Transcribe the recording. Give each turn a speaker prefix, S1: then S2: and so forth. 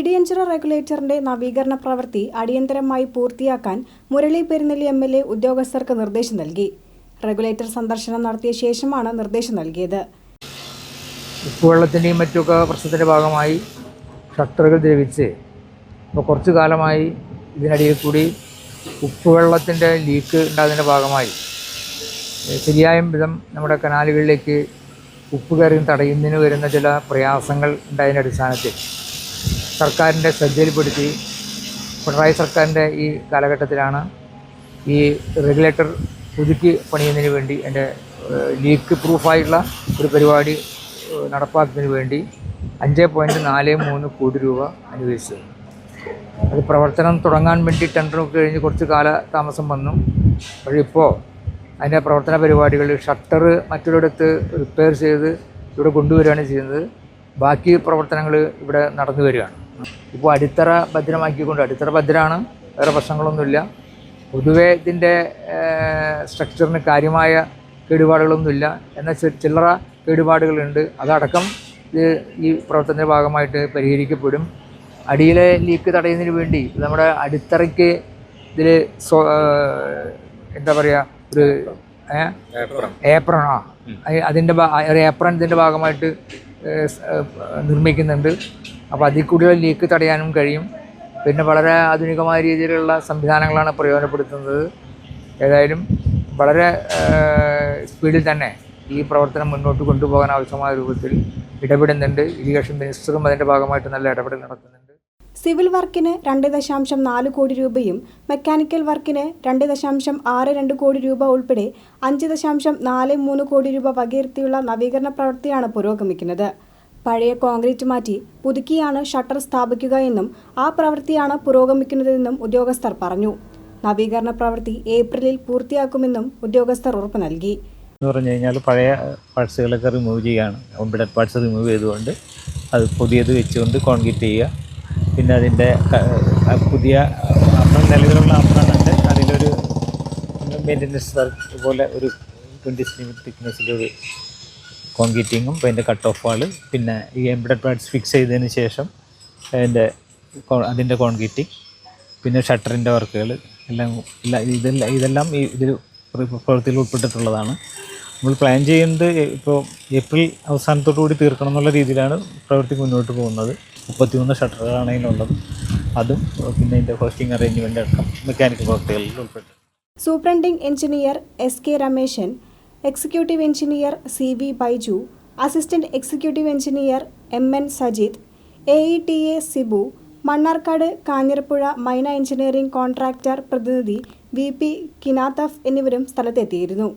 S1: ഇടിയഞ്ചിറ റെഗുലേറ്ററിന്റെ നവീകരണ പ്രവൃത്തി അടിയന്തരമായി പൂർത്തിയാക്കാൻ Murali Perunnelli M L A ഉദ്യോഗസ്ഥർക്ക് നിർദ്ദേശം നൽകി. റെഗുലേറ്റർ സന്ദർശനം നടത്തിയ ശേഷമാണ് നിർദ്ദേശം നൽകിയത്.
S2: ഉപ്പുവെള്ളത്തിന്റെയും മറ്റൊക്കെ പ്രശ്നത്തിന്റെ ഭാഗമായി ഷട്ടറുകൾ ദ്രവിച്ച് ഇപ്പോൾ കുറച്ചു കാലമായി ഇതിനിടയിൽ കൂടി ഉപ്പുവെള്ളത്തിന്റെ ലീക്ക് ഉണ്ടാകുന്നതിന്റെ ഭാഗമായി ശരിയായ വിധം നമ്മുടെ കനാലുകളിലേക്ക് ഉപ്പ് കയറി തടയുന്നതിന് വരുന്ന ചില പ്രയാസങ്ങൾ ഉണ്ടായതിന്റെ അടിസ്ഥാനത്തിൽ സർക്കാരിന്റെ ശ്രദ്ധയിൽപ്പെടുത്തി പിണറായി സർക്കാരിന്റെ ഈ കാലഘട്ടത്തിലാണ് ഈ റെഗുലേറ്റർ പുതുക്കി പണിയുന്നതിന് വേണ്ടി എന്റെ ലീക്ക് പ്രൂഫായിട്ടുള്ള ഒരു പരിപാടി നടപ്പാക്കുന്നതിന് വേണ്ടി അഞ്ച് പോയിന്റ് നാല് മൂന്ന് കോടി രൂപ അനുവദിച്ചത് അത് പ്രവർത്തനം തുടങ്ങാൻ വേണ്ടി ടെൻഡറൊക്കെ കഴിഞ്ഞ് കുറച്ച് കാല താമസം വന്നു. പക്ഷേ അതിന്റെ പ്രവർത്തന പരിപാടികൾ ഷട്ടർ മറ്റൊരിടത്ത് റിപ്പയർ ചെയ്ത് ഇവിടെ കൊണ്ടുവരികയാണ് ചെയ്യുന്നത്. ബാക്കി പ്രവർത്തനങ്ങൾ ഇവിടെ നടന്നു വരികയാണ്. ഇപ്പോൾ അടിത്തറ ഭദ്രമാക്കിക്കൊണ്ട് അടിത്തറ ഭദ്രമാണ് വേറെ പ്രശ്നങ്ങളൊന്നുമില്ല. പൊതുവേ ഇതിന്റെ സ്ട്രക്ചറിന് കാര്യമായ കേടുപാടുകളൊന്നുമില്ല. എന്നാൽ ചില്ലറ കേടുപാടുകളുണ്ട്. അതടക്കം ഇത് ഈ പ്രവർത്തനത്തിന്റെ ഭാഗമായിട്ട് പരിഹരിക്കപ്പെടും. അടിയിലെ ലീക്ക് തടയുന്നതിന് വേണ്ടി നമ്മുടെ അടിത്തറയ്ക്ക് ഇതിൽ എന്താ പറയുക ഒരു ഏപ്രൺ ആ. അതിന്റെ ഒരു ഏപ്രൺ ഇതിന്റെ ഭാഗമായിട്ട് നിർമ്മിക്കുന്നുണ്ട്. അപ്പോൾ അതിൽ കൂടുതൽ ലീക്ക് തടയാനും കഴിയും. പിന്നെ വളരെ ആധുനികമായ രീതിയിലുള്ള സംവിധാനങ്ങളാണ് പ്രയോജനപ്പെടുത്തുന്നത്. ഏതായാലും വളരെ സ്പീഡിൽ തന്നെ ഈ പ്രവർത്തനം മുന്നോട്ട് കൊണ്ടുപോകാൻ ആവശ്യമായ രൂപത്തിൽ ഇടപെടുന്നുണ്ട്. ഇറിഗേഷൻ മിനിസ്റ്ററും അതിന്റെ ഭാഗമായിട്ട് നല്ല ഇടപെടൽ നടത്തുന്നുണ്ട്.
S1: സിവിൽ വർക്കിന് രണ്ട് ദശാംശം നാല് കോടി രൂപയും മെക്കാനിക്കൽ വർക്കിന് രണ്ട് ദശാംശം ആറ് രണ്ട് കോടി രൂപ ഉൾപ്പെടെ അഞ്ച് ദശാംശം നാല് മൂന്ന് കോടി രൂപ വകയിരുത്തിയുള്ള നവീകരണ പ്രവൃത്തിയാണ് പുരോഗമിക്കുന്നത്. പഴയ കോൺക്രീറ്റ് മാറ്റി പുതുക്കിയാണ് ഷട്ടർ സ്ഥാപിക്കുക എന്നും ആ പ്രവൃത്തിയാണ് പുരോഗമിക്കുന്നതെന്നും ഉദ്യോഗസ്ഥർ പറഞ്ഞു. നവീകരണ പ്രവൃത്തി ഏപ്രിലിൽ പൂർത്തിയാക്കുമെന്നും ഉദ്യോഗസ്ഥർ ഉറപ്പ് നൽകി.
S3: എന്ന് പറഞ്ഞു കഴിഞ്ഞാൽ പഴയ പാർട്സുകളൊക്കെ റിമൂവ് ചെയ്യുകയാണ് കോമ്പിഡഡ് പാർട്സ് റിമൂവ് ചെയ്തുകൊണ്ട് അത് പുതിയത് വെച്ചുകൊണ്ട് കോൺക്രീറ്റ് ചെയ്യുക. പിന്നെ അതിന്റെ പുതിയ അപ്പം നിലവിലുള്ള അപ്പണുണ്ട് അതിലൊരു മെയിന്റനൻസ് പോലെ ഒരു ട്വന്റി സെന്റിമീറ്റർ തിക്നെസ്സിലൊരു കോൺക്രീറ്റിങ്ങും അപ്പോൾ അതിന്റെ കട്ട് ഓഫ് വാൾ പിന്നെ ഈ എംബ്രഡ് പാഡ്സ് ഫിക്സ് ചെയ്തതിന് ശേഷം അതിന്റെ അതിന്റെ കോൺക്രീറ്റിങ് പിന്നെ ഷട്ടറിന്റെ വർക്കുകൾ എല്ലാം എല്ലാം ഇതെല്ലാം ഇതെല്ലാം ഈ ഇതിൽ പ്ര- പ്രവൃത്തിയിൽ ഉൾപ്പെട്ടിട്ടുള്ളതാണ്. നമ്മൾ പ്ലാൻ ചെയ്യുന്നത് ഇപ്പോൾ ഏപ്രിൽ അവസാനത്തോടു കൂടി തീർക്കണം എന്നുള്ള രീതിയിലാണ് പ്രവൃത്തി മുന്നോട്ട് പോകുന്നത്. മുപ്പത്തിമൂന്ന് ഷട്ടറുകളാണ് അതിനുള്ളത് അതും പിന്നെ അതിന്റെ ഹോസ്റ്റിംഗ് അറേഞ്ച്മെന്റ് അടക്കം മെക്കാനിക്കൽ പ്രവൃത്തികളിൽ ഉൾപ്പെട്ടു.
S1: Superintending engineer S K Rameshan executive engineer C V Baiju assistant executive engineer M N Sajith A E T A Sibu Mannarkkad Kanjirappuzha Maina engineering contractor പ്രതിനിധി വി പി കിനാത്തഫ് എന്നിവരും സ്ഥലത്തെത്തിയിരുന്നു.